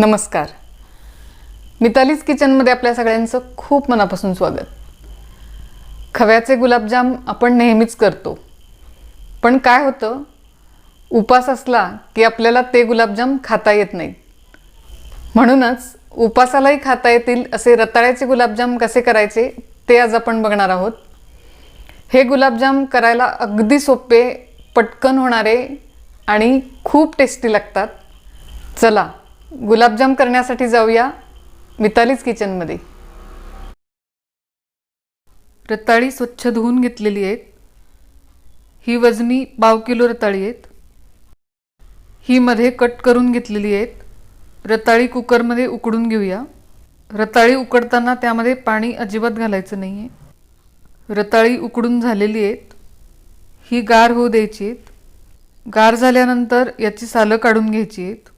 नमस्कार. मितालीज किचनमध्ये आपल्या सगळ्यांचं खूप मनापासून स्वागत. खव्याचे गुलाबजाम आपण नेहमीच करतो. पण काय होतं? उपास असला की आपल्याला ते गुलाबजाम खाता येत नाहीत. म्हणूनच उपासालाही खाता येतील असे रताळ्याचे गुलाबजाम कसे करायचे ते आज आपण बघणार आहोत. हे गुलाबजाम करायला अगदी सोपे पटकन होणारे आणि खूप टेस्टी लागतात. चला गुलाबजाम करण्यासाठी जाऊया मितालीच किचनमध्ये रताळी स्वच्छ धुवून घेतलेली आहेत. ही वजनी पाव किलो रताळी आहेत. ही मध्ये कट करून घेतलेली आहेत. रताळी कुकरमध्ये उकडून घेऊया. रताळी उकडताना त्यामध्ये पाणी अजिबात घालायचं नाही आहे रताळी उकडून झालेली आहेत. ही गार होऊ द्यायची आहेत. गार झाल्यानंतर याची सालं काढून घ्यायची आहेत.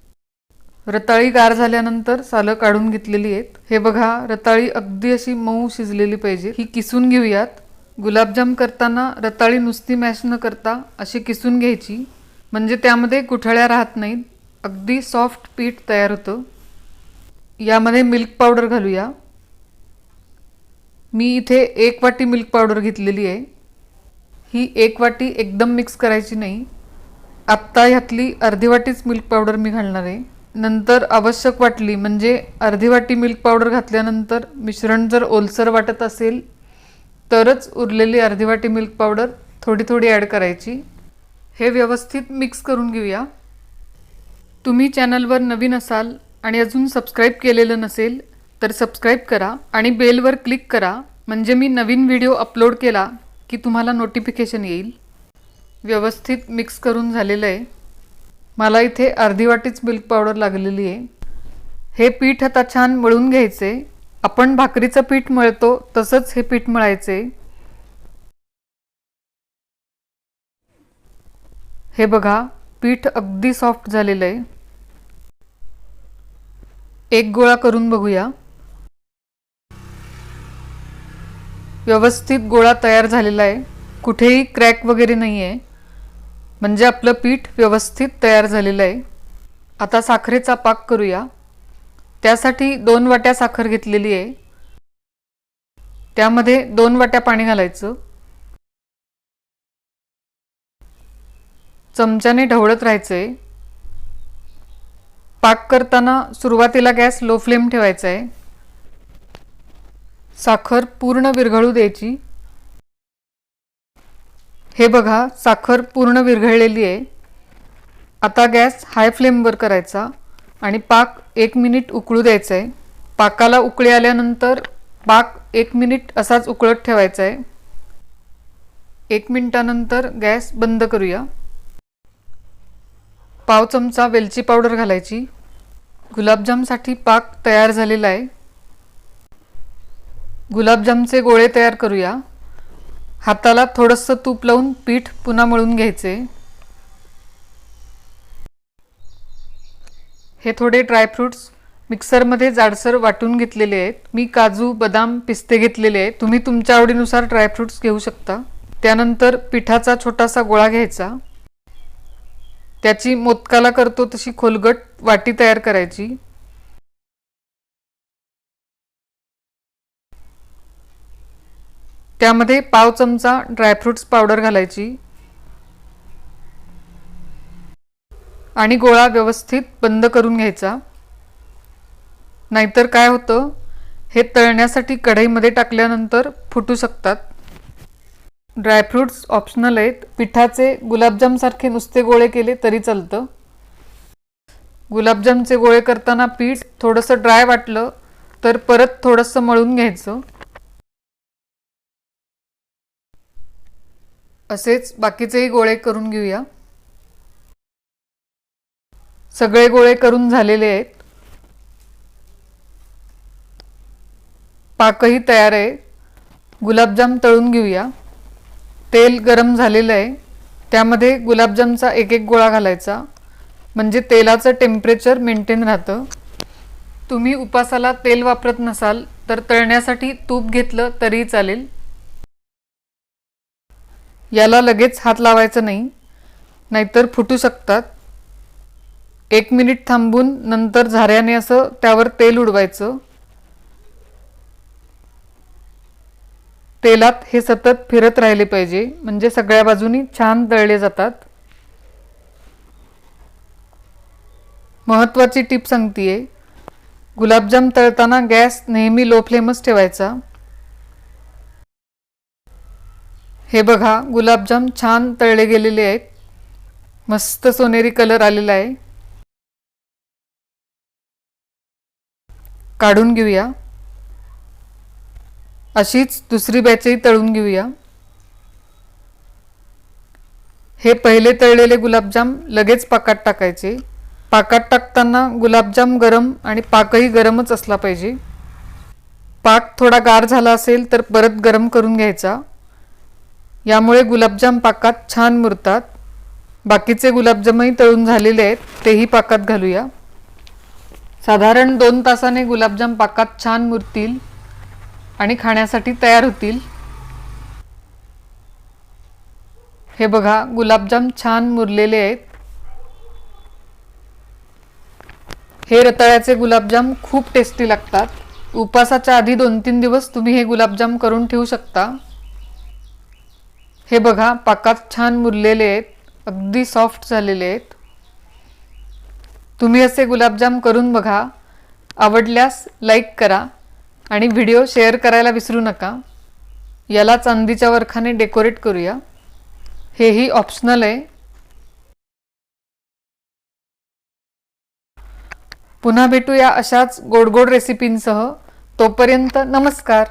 रताळी गार झाल्यानंतर सालं काढून घेतलेली आहेत. हे बघा रताळी अगदी अशी मऊ शिजलेली पाहिजे. ही किसून घेऊयात. गुलाबजाम करताना रताळी नुसती मॅश न करता अशी किसून घ्यायची. म्हणजे त्यामध्ये गुठळ्या राहत नाहीत. अगदी सॉफ्ट पीठ तयार होतं. यामध्ये मिल्क पावडर घालूया. मी इथे एक वाटी मिल्क पावडर घेतलेली आहे. ही एक वाटी एकदम मिक्स करायची नाही. आत्ता ह्यातली अर्धी वाटीच मिल्क पावडर मी घालणार आहे. नंतर आवश्यक वाटली म्हणजे अर्धी वाटी मिल्क पावडर घातल्यानंतर मिश्रण जर ओलसर वाटत असेल तरच उरलेली अर्धी वाटी मिल्क पावडर थोडी थोडी ॲड करायची. हे व्यवस्थित मिक्स करून घेऊया. तुम्ही चॅनलवर नवीन असाल आणि अजून सबस्क्राईब केलेलं नसेल तर सबस्क्राईब करा आणि बेलवर क्लिक करा. म्हणजे मी नवीन व्हिडिओ अपलोड केला की तुम्हाला नोटिफिकेशन येईल. व्यवस्थित मिक्स करून झालेलं आहे. मला इथे अर्धी वाटीच मिल्क पावडर लागलेली आहे. हे पीठ आता छान मळून घ्यायचे. आपण भाकरीचं पीठ मळतो तसंच हे पीठ मळायचे. हे बघा पीठ अगदी सॉफ्ट झालेलं आहे. एक गोळा करून बघूया. व्यवस्थित गोळा तयार झालेला आहे. कुठेही क्रॅक वगैरे नाही आहे म्हणजे आपलं पीठ व्यवस्थित तयार झालेलं आहे. आता साखरेचा पाक करूया. त्यासाठी दोन वाट्या साखर घेतलेली आहे. त्यामध्ये दोन वाट्या पाणी घालायचं. चमच्याने ढवळत राहायचं आहे पाक करताना सुरुवातीला गॅस लो फ्लेम ठेवायचा आहे. साखर पूर्ण विरघळू द्यायची. हे बघा साखर पूर्ण विरघळलेली आहे. आता गॅस हाय फ्लेमवर करायचा आणि पाक एक मिनिट उकळू द्यायचं आहे पाकाला उकळी आल्यानंतर पाक एक मिनिट असाच उकळत ठेवायचा आहे एक मिनटानंतर गॅस बंद करूया. पाव चमचा वेलची पावडर घालायची. गुलाबजामसाठी पाक तयार झालेला आहे. गुलाबजामचे गोळे तयार करूया. हाताला थोडंसं तूप लावून पीठ पुन्हा मळून घ्यायचे. हे थोडे ड्रायफ्रुट्स मिक्सरमध्ये जाडसर वाटून घेतलेले आहेत. मी काजू बदाम पिस्ते घेतलेले आहेत. तुम्ही तुमच्या आवडीनुसार ड्रायफ्रुट्स घेऊ शकता. त्यानंतर पिठाचा छोटासा गोळा घ्यायचा. त्याची मोदकाला करतो तशी खोलगट वाटी तयार करायची. त्यामध्ये पाव चमचा ड्रायफ्रुट्स पावडर घालायची. आणि गोळा व्यवस्थित बंद करून घ्यायचा. नाहीतर काय होतं? हे तळण्यासाठी कढईमध्ये टाकल्यानंतर फुटू शकतात. ड्रायफ्रुट्स ऑप्शनल आहेत. पिठाचे गुलाबजामसारखे नुसते गोळे केले तरी चालतं. गुलाबजामचे गोळे करताना पीठ थोडंसं ड्राय वाटलं तर परत थोडंसं मळून घ्यायचं. असेच बाकीचेही गोळे करून घेऊया. सगळे गोळे करून झालेले आहेत. पाकही तयार आहे. गुलाबजाम तळून घेऊया. तेल गरम झालेलं आहे. त्यामध्ये गुलाबजामचा एक एक गोळा घालायचा. म्हणजे तेलाचं टेम्परेचर मेंटेन राहतं. तुम्ही उपासाला तेल वापरत नसाल तर तळण्यासाठी तूप घेतलं तरी चालेल. याला लगेच हात लावायचा नाही नाहीतर फुटू शकतात. एक मिनिट थांबून नंतर झाऱ्याने असं त्यावर तेल उडवायचं. तेलात हे सतत फिरत राहिले पाहिजे म्हणजे सगळ्या बाजूनी छान तळले जातात. महत्त्वाची टीप सांगतेय गुलाबजाम तळताना गॅस नेहमी लो फ्लेमच ठेवायचा. हे बघा गुलाबजाम छान तळले गेलेले आहेत. मस्त सोनेरी कलर आलेला आहे. काढून घेऊया. अशीच दुसरी बॅचही तळून घेऊया. हे पहिले तळलेले गुलाबजाम लगेच पाकात टाकायचे. पाकात टाकताना गुलाबजाम गरम आणि पाकही गरमच असला पाहिजे. पाक थोडा गार झाला असेल तर परत गरम करून घ्यायचा. यामुळे गुलाबजाम पाकात छान मुरतात. बाकीचे गुलाबजामही तळून झालेले आहेत तेही पाकात घालूया. साधारण दोन तासाने गुलाबजाम पाकात छान मुरतील आणि खाण्यासाठी तयार होतील. हे बघा गुलाबजाम छान मुरलेले आहेत. हे रताळ्याचे गुलाबजाम खूप टेस्टी लागतात. उपासाच्या आधी दोन तीन दिवस तुम्ही हे गुलाबजाम करून ठेवू शकता. हे बघा पाकात छान मुरलेले आहेत अगदी सॉफ्ट झालेले आहेत. तुम्ही असे गुलाबजाम करून बघा. आवडल्यास लाईक करा आणि व्हिडिओ शेअर करायला विसरू नका. याला चांदीच्या वरखाने डेकोरेट करूया. हेही ऑप्शनल आहे. पुन्हा भेटूया अशाच गोड गोड रेसिपींसह तोपर्यंत नमस्कार.